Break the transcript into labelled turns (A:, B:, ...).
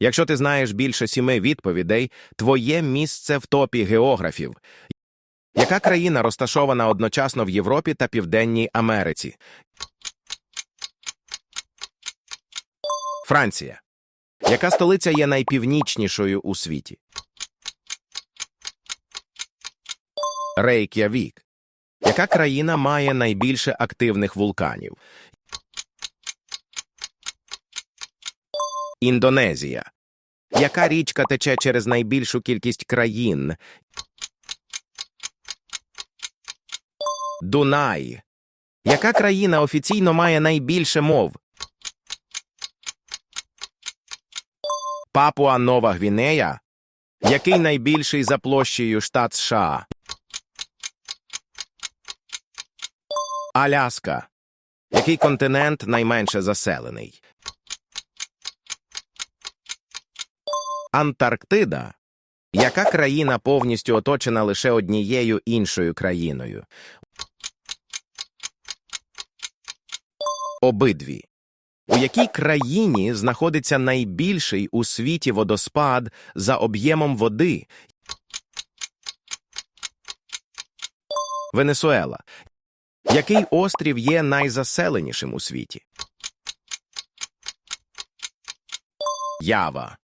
A: Якщо ти знаєш більше сіми відповідей, твоє місце в топі географів. Яка країна розташована одночасно в Європі та Південній Америці? Франція. Яка столиця є найпівнічнішою у світі? Рейк'явік. Яка країна має найбільше активних вулканів? Індонезія. Яка річка тече через найбільшу кількість країн? Дунай. Яка країна офіційно має найбільше мов? Папуа Нова Гвінея. Який найбільший за площею штат США? Аляска. Який континент найменше заселений? Антарктида. Яка країна повністю оточена лише однією іншою країною? Обидві. У якій країні знаходиться найбільший у світі водоспад за об'ємом води? Венесуела. Який острів є найзаселенішим у світі? Ява.